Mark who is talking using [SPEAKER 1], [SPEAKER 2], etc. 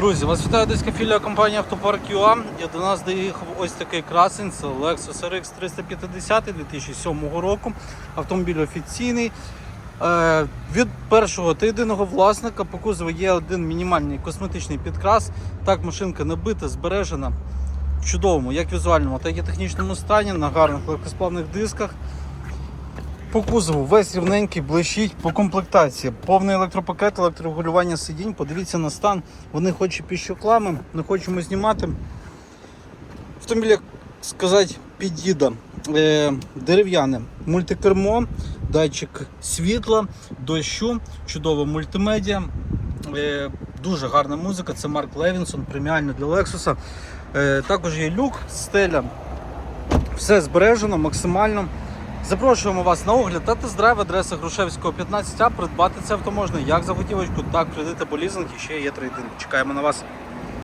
[SPEAKER 1] Друзі, вас вітає диська філія компанії Автопарк UA. І до нас доїхав ось такий красень, це Lexus RX 350 2007 року. Автомобіль офіційний. Е, від першого та єдиного власника по кузову є один мінімальний косметичний підкрас. Так, машинка набита, збережена в чудовому, як візуальному, так і технічному стані, на гарних легкосплавних дисках. По кузову весь рівненький, блищить по комплектації. Повний електропакет, електрорегулювання сидінь. Подивіться на стан. Вони хоч і піщоклами, не хочемо знімати. Автомобіль, як сказати, під'їда. Е, дерев'яне мультикермо, датчик світла, дощу, чудова мультимедіа. Е, дуже гарна музика. Це Марк Левінсон, преміальний для. Е, також є люк, стеля. Все збережено максимально. Запрошуємо вас на огляд та тест-драйв адреса Грушевського 15А. Придбати це авто можна як за готівочку, так кредити, або лізинг і ще є трейдинг. Чекаємо на вас.